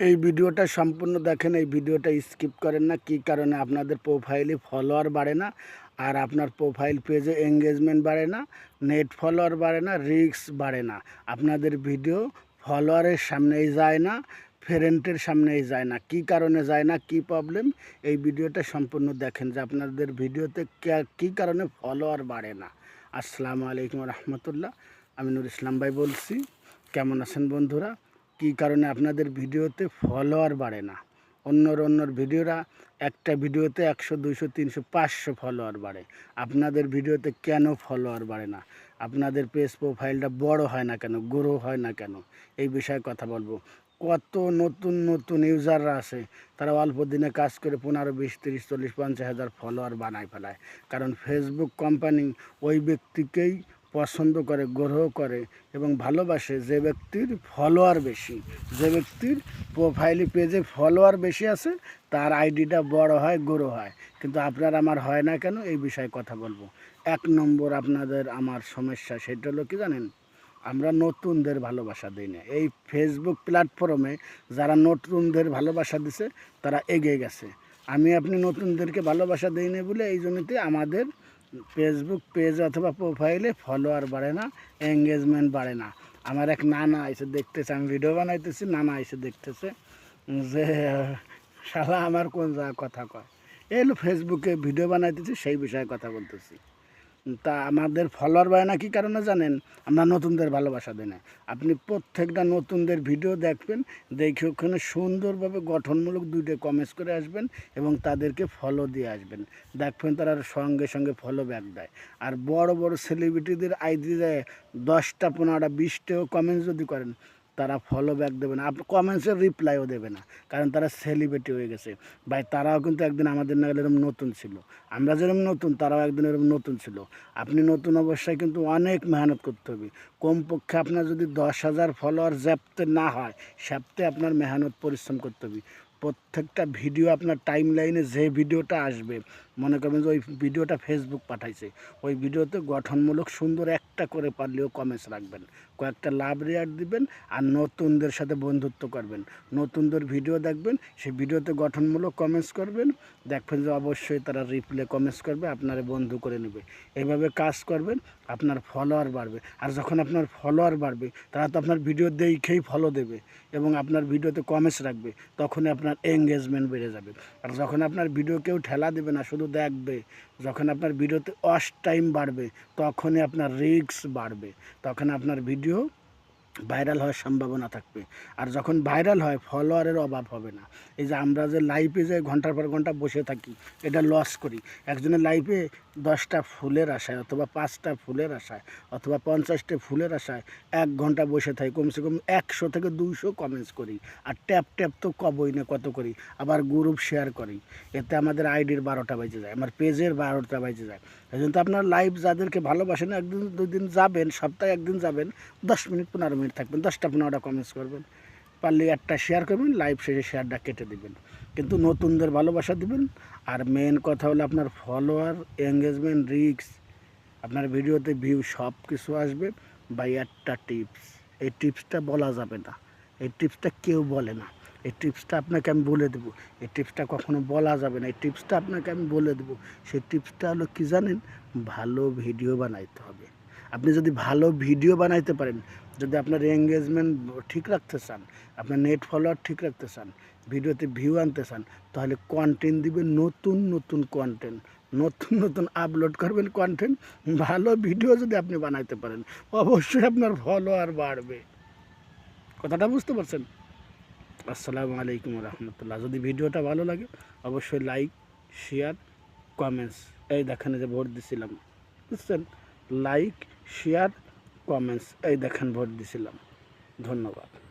এই ভিডিওটা সম্পূর্ণ দেখেন, এই ভিডিওটা স্কিপ করেন না। কী কারণে? আপনাদের প্রোফাইলে ফলোয়ার বাড়ে না, আর আপনার প্রোফাইল পেজে এঙ্গেজমেন্ট বাড়ে না নেট ফলোয়ার বাড়ে না রিক্স বাড়ে না। আপনাদের ভিডিও ফলোয়ারের সামনেই যায় না ফ্রেন্ডের সামনেই যায় না। কি কারণে যায় না? কি প্রবলেম এই ভিডিওটা সম্পূর্ণ দেখেন যে আপনাদের ভিডিওতে কী কারণে ফলোয়ার বাড়ে না। আসসালামু আলাইকুম রহমতুল্লাহ। আমি নুর ইসলাম ভাই বলছি। কেমন আছেন বন্ধুরা? কী কারণে আপনাদের ভিডিওতে ফলোয়ার বাড়ে না? অন্যর অন্যর ভিডিওরা একটা ভিডিওতে একশো, দুইশো, তিনশো, পাঁচশো ফলোয়ার বাড়ে। আপনাদের ভিডিওতে কেন ফলোয়ার বাড়ে না? আপনাদের পেজ প্রোফাইলটা বড় হয় না কেন? গ্রো হয় না কেন? এই বিষয়ে কথা বলব। কত নতুন নতুন ইউজাররা আছে তারা অল্প দিনে কাজ করে পনেরো, বিশ, তিরিশ, চল্লিশ, পঞ্চাশ হাজার ফলোয়ার বানায় ফেলায়। কারণ ফেসবুক কোম্পানি ওই ব্যক্তিকেই পছন্দ করে, গ্রহ করে এবং ভালোবাসে যে ব্যক্তির ফলোয়ার বেশি। যে ব্যক্তির প্রোফাইল পেজে ফলোয়ার বেশি আছে, তার আইডিটা বড় হয়, গ্রো হয়। কিন্তু আপনার আমার হয় না কেন? এই বিষয়ে কথা বলব। এক নম্বর আপনাদের আমার সমস্যা, সেটা হলো কি জানেন? আমরা নতুনদের ভালোবাসা দিই না। এই ফেসবুক প্ল্যাটফর্মে যারা নতুনদের ভালোবাসা দিছে, তারা এগিয়ে গেছে। আমি আপনি নতুনদেরকে ভালোবাসা দিই না বলে এই জন্যতে আমাদের ফেসবুক পেজ অথবা প্রোফাইলে ফলোয়ার বাড়ে না এঙ্গেজমেন্ট বাড়ে না। আমার এক নানা এসে দেখতেছে, আমি ভিডিও বানাইতেছি, নানা এসে দেখতেছে যে, শালা আমার কোন যা কথা কয়। এই হলো ফেসবুকে ভিডিও বানাইতেছি, সেই বিষয়ে কথা বলতেছি। তা আমাদের ফলোয়ার বাড়ে না, কী কারণে জানেন? আমরা নতুনদের ভালোবাসা দিই না। আপনি প্রত্যেকটা নতুনদের ভিডিও দেখবেন, দেখে ওখানে সুন্দরভাবে গঠনমূলক দুইটা কমেন্টস করে আসবেন এবং তাদেরকে ফলো দিয়ে আসবেন। দেখবেন তারা সঙ্গে সঙ্গে ফলো ব্যাক দেয়। আর বড় বড় সেলিব্রিটিদের আইডি দেয় দশটা, পনেরোটা, বিশটাও কমেন্টস যদি করেন তারা ফলো ব্যাক দেবে না। আপনি কমেন্টসের রিপ্লাইও দেবে না। কারণ তারা সেলিব্রিটি হয়ে গেছে। ভাই, তারাও কিন্তু একদিন আমাদের না এরকম নতুন ছিল। আমরা যেরকম নতুন, তারাও একদিন এরকম নতুন ছিল। আপনি নতুন অবস্থায় কিন্তু অনেক মেহনত করতে হবে। কমপক্ষে আপনার যদি দশ হাজার ফলোয়ার জ্যাপতে না হয় স্যাপতে আপনার মেহনত পরিশ্রম করতে হবে। প্রত্যেকটা ভিডিও আপনার টাইম লাইনে যে ভিডিওটা আসবে মনে করবেন যে ওই ভিডিওটা ফেসবুক পাঠাইছে। ওই ভিডিওতে গঠনমূলক সুন্দর একটা করে পারলেও কমেন্টস রাখবেন। কয়েকটা লাভ রেয়ার দিবেন আর নতুনদের সাথে বন্ধুত্ব করবেন। নতুনদের ভিডিও দেখবেন, সেই ভিডিওতে গঠনমূলক কমেন্টস করবেন। দেখবেন যে অবশ্যই তারা রিপ্লে কমেন্টস করবে, আপনারে বন্ধু করে নেবে। এইভাবে কাজ করবেন, আপনার ফলোয়ার বাড়বে। আর যখন আপনার ফলোয়ার বাড়বে, তারা তো আপনার ভিডিও দেখেই ফলো দেবে এবং আপনার ভিডিওতে কমেন্টস রাখবে, তখনই আপনার এঙ্গেজমেন্ট বেড়ে যাবে। আর যখন আপনার ভিডিও কেউ ঠেলা দেবে না, শুধু দেখবে যখন আপনার ভিডিওতে ওয়াশ টাইম বাড়বে তখনই আপনার রিস্ক বাড়বে তখন আপনার ভিডিও ভাইরাল হওয়ার সম্ভাবনা থাকবে। আর যখন ভাইরাল হয়, ফলোয়ারের অভাব হবে না। এই যে আমরা যে লাইফে যে ঘণ্টার পর ঘণ্টা বসে থাকি, এটা লস করি। একজনের লাইফে দশটা ফুলের আশায় অথবা পাঁচটা ফুলের আশায় অথবা পঞ্চাশটা ফুলের আশায় এক ঘণ্টা বসে থাকি, কমসে কম একশো থেকে দুইশো কমেন্টস করি। আর ট্যাপ ট্যাপ তো কবই না, কত করি? আবার গ্রুপ শেয়ার করি। এতে আমাদের আইডির বারোটা বেজে যায়, আমার পেজের বারোটা বেজে যায়। এই জন্য তো আপনার লাইভ যাদেরকে ভালোবাসেন, একদিন দুই দিন যাবেন, সপ্তাহে একদিন যাবেন, দশ মিনিট, পনেরো মিনিট থাকবেন, দশটা পনেরোটা কমেন্টস করবেন। পারলে একটা শেয়ার করবেন লাইভ শেষে শেয়ারটা কেটে দিবেন। কিন্তু নতুনদের ভালোবাসা দিবেন। আর মেন কথা হলো আপনার ফলোয়ার এঙ্গেজমেন্ট রিক্স আপনার ভিডিওতে ভিউ সব কিছু আসবে বা একটা টিপস এই টিপসটা বলা যাবে না। এই টিপসটা কেউ বলে না। এই টিপসটা আপনাকে আমি বলে দেবো। এই টিপসটা কখনো বলা যাবে না। এই টিপসটা আপনাকে আমি বলে দেবো। সেই টিপসটা হলো কী জানেন? ভালো ভিডিও বানাইতে হবে। আপনি যদি ভালো ভিডিও বানাইতে পারেন, যদি আপনার এঙ্গেজমেন্ট ঠিক রাখতে চান, আপনার নেট ফলোয়ার ঠিক রাখতে চান, ভিডিওতে ভিউ আনতে চান, তাহলে কন্টেন্ট দিবেন নতুন নতুন কন্টেন্ট নতুন নতুন আপলোড করবেন কন্টেন্ট ভালো ভিডিও যদি আপনি বানাইতে পারেন, অবশ্যই আপনার ফলোয়ার বাড়বে। কথাটা বুঝতে পারছেন? আসসালামু আলাইকুম রহমতুল্লাহ যদি ভিডিওটা ভালো লাগে, অবশ্যই লাইক শেয়ার কমেন্টস এই দেখেন যে ভোট দিছিলাম। বুঝছেন? লাইক শেয়ার কমেন্টস এই দেখেন ভোট দিছিলাম। ধন্যবাদ।